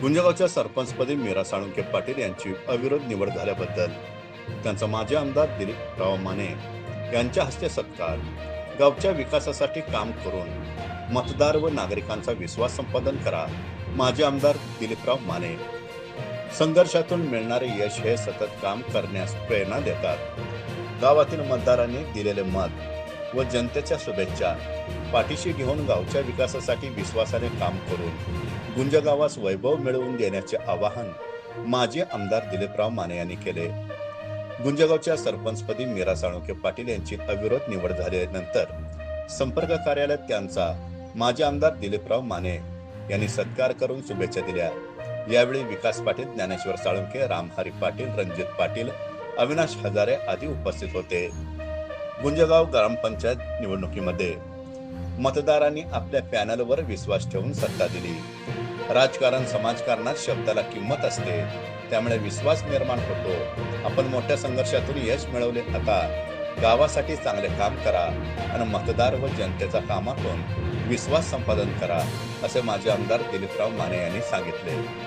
गुंजगावच्या सरपंचपदी मीरा साळुंके पाटील यांची अविरोध निवड झाल्याबद्दल त्यांचा माजी आमदार दिलीपराव माने यांच्या हस्ते सत्कार गावच्या विकासासाठी काम करून मतदार व नागरिकांचा विश्वास संपादन करा माजी आमदार दिलीपराव माने. संघर्षातून मिळणारे यश हे सतत काम करण्यास प्रेरणा देतात. गावातील मतदारांनी दिलेले मत व जनतेच्या शुभेच्छा. पाठीशी घेऊन गावच्या विकासासाठी विश्वासाने काम करून गुंज गावास वैभव मिळवून देण्याचे आवाहन माजी आमदार दिलीपराव माने यांनी केले. गुंजगावच्या सरपंचपदी मीरा साळुंके पाटील यांची अविरोध निवड झाल्यानंतर संपर्क कार्यालयात त्यांचा माजी आमदार दिलीपराव माने यांनी सत्कार करून शुभेच्छा दिल्या. यावेळी विकास पाटील ज्ञानेश्वर साळुंके रामहरी पाटील रणजित पाटील अविनाश हजारे आदी उपस्थित होते. गुंजगाव ग्रामपंचायत निवडणुकीमध्ये मतदारांनी आपल्या पॅनलवर विश्वास ठेवून सत्ता दिली. राजकारण समाजकारणात शब्दाला किंमत असते. त्यामुळे विश्वास निर्माण होतो. आपण मोठ्या संघर्षातून यश मिळवले आता. गावासाठी चांगले काम करा आणि मतदार व जनतेचा कामातून विश्वास संपादन करा असे माजी आमदार दिलीपराव माने यांनी सांगितले.